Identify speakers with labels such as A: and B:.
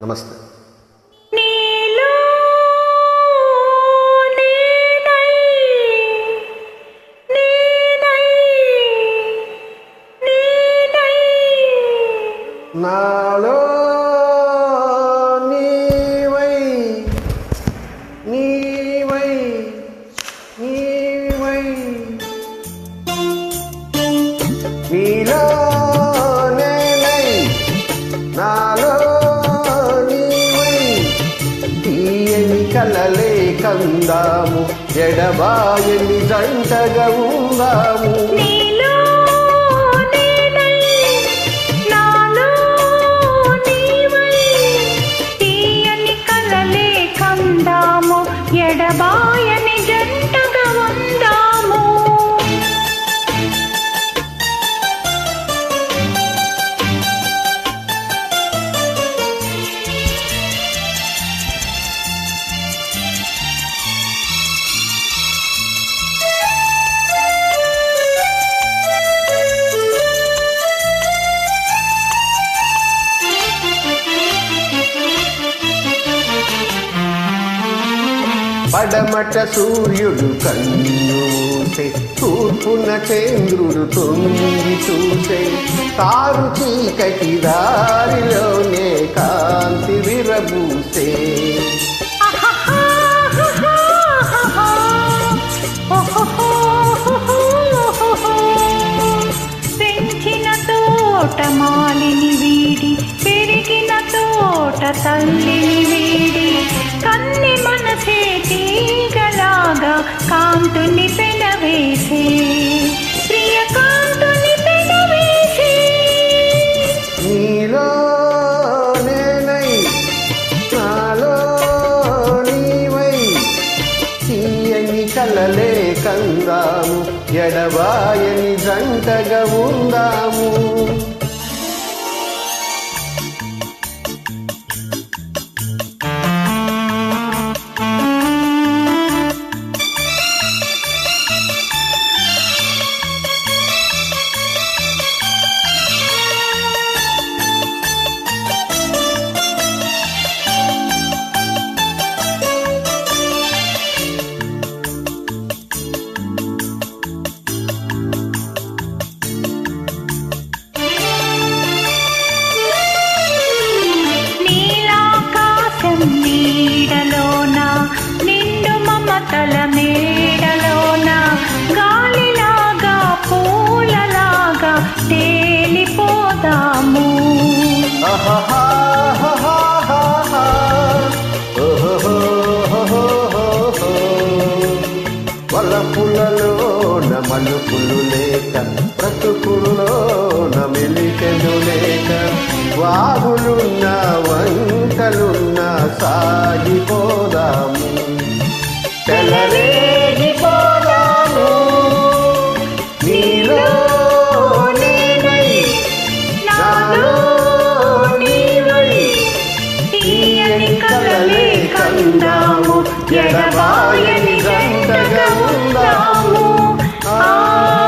A: నమస్తే.
B: నీలో నేనై నేనై నేనై
A: నాలో నీవై నీవై నీవై. నీలో నేనై నాలో కలలే కందాము ఎడబాయని జంటగా ఉందాము. పడమట సూర్యుడు కన్యూసే తూర్పున చంద్రుడు తొంగి చూసే తారు చీకటి దారిలోనే కాంతి విరబూసే.
B: పెంచిన తోట మాలిని వీడి పెరిగిన తోట తల్లిని వీడి కన్ని మనసే కాంతుని పెనవేసే ప్రియ కాంతుని పెనవేసే.
A: నీలో నేనై నాలో నీవై. తీయని కలలే కందాము ఎడబాయని జంటగా ఉందాము.
B: నీడలోన నిండు మమతల మేడలోన గాలిలాగా పూలలాగా తేలిపోదాము
A: ఆహాహాహాహాహా. తలుపులు లేక బ్రతుకుల్లోన మెలికెలు లేక వాగులున్న వంకలున్న సాగిపోదాము. తెల్లరేగిపోదాము నీలో నేనై
B: నాలో నీవై తీయని కలలే కందాము ఎడబాయని గంటగా ఉందాము. Oh.